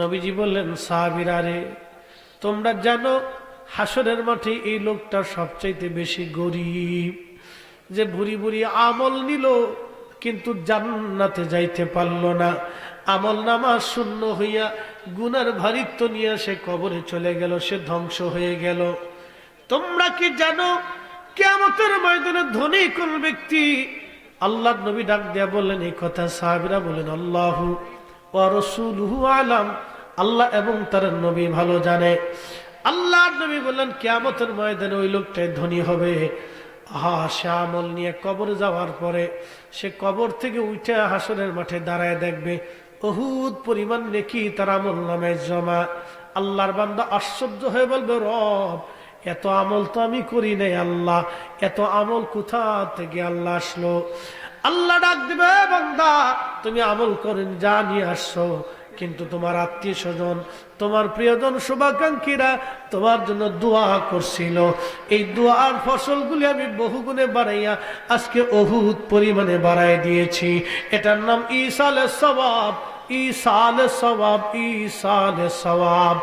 নবীজি বললেন, সাহাবিরা রে, তোমরা জানো হাসরের মাঠে এই লোকটা সবচাইতে বেশি গরিব। যে বুড়ি বুড়ি আমল নিল, কিন্তু জান্নাতে যাইতে পারল না। আমল নামা শূন্য হইয়া গুনার ভারিত্ব নিয়ে সে কবরে চলে গেল, সে ধ্বংস হয়ে গেল। তোমরা কি জানো কেমতের ময়দানে ধনী কোন ব্যক্তি? আল্লাহ নবী ডাক দিয়া বললেন, এই কথা সাহাবিরা বলেন, আল্লাহু রসুলহু আলাম। আল্লাহ এবং তার নবী ভালো জানে। আল্লাহ নবী বললেন, কেয়ামতের ময়দানে ওই লোকটাই ধনী হবে। সে আমল নিয়ে কবরে যাওয়ার পরে সে কবর থেকে উঠে হাসনের মাঠে দাঁড়ায় দেখবে, অহুদ পরিমাণ নেকি তার আমল নামে জমা। আল্লাহর বান্দা আশ্চর্য হয়ে বলবে, রব, এত আমল তো আমি করি নাই আল্লাহ, এত আমল কোথা থেকে আল্লাহ আসলো? আল্লাহ ডাক দিবে বান্দা, তুমি আমল করেন যা নিয়ে আসছো, কিন্তু তোমার আত্মীয় স্বজন, তোমার প্রিয়জন শুভাকাঙ্ক্ষীরা তোমার জন্য দোয়া করছিল। এই দোয়ার ফসলগুলি আমি বহুগুণে বাড়াইয়া আজকে অহুত পরিমাণে বাড়াই দিয়েছি। এটার নাম ইসালে সবাব ইসালে সবাব ইসালে সবাব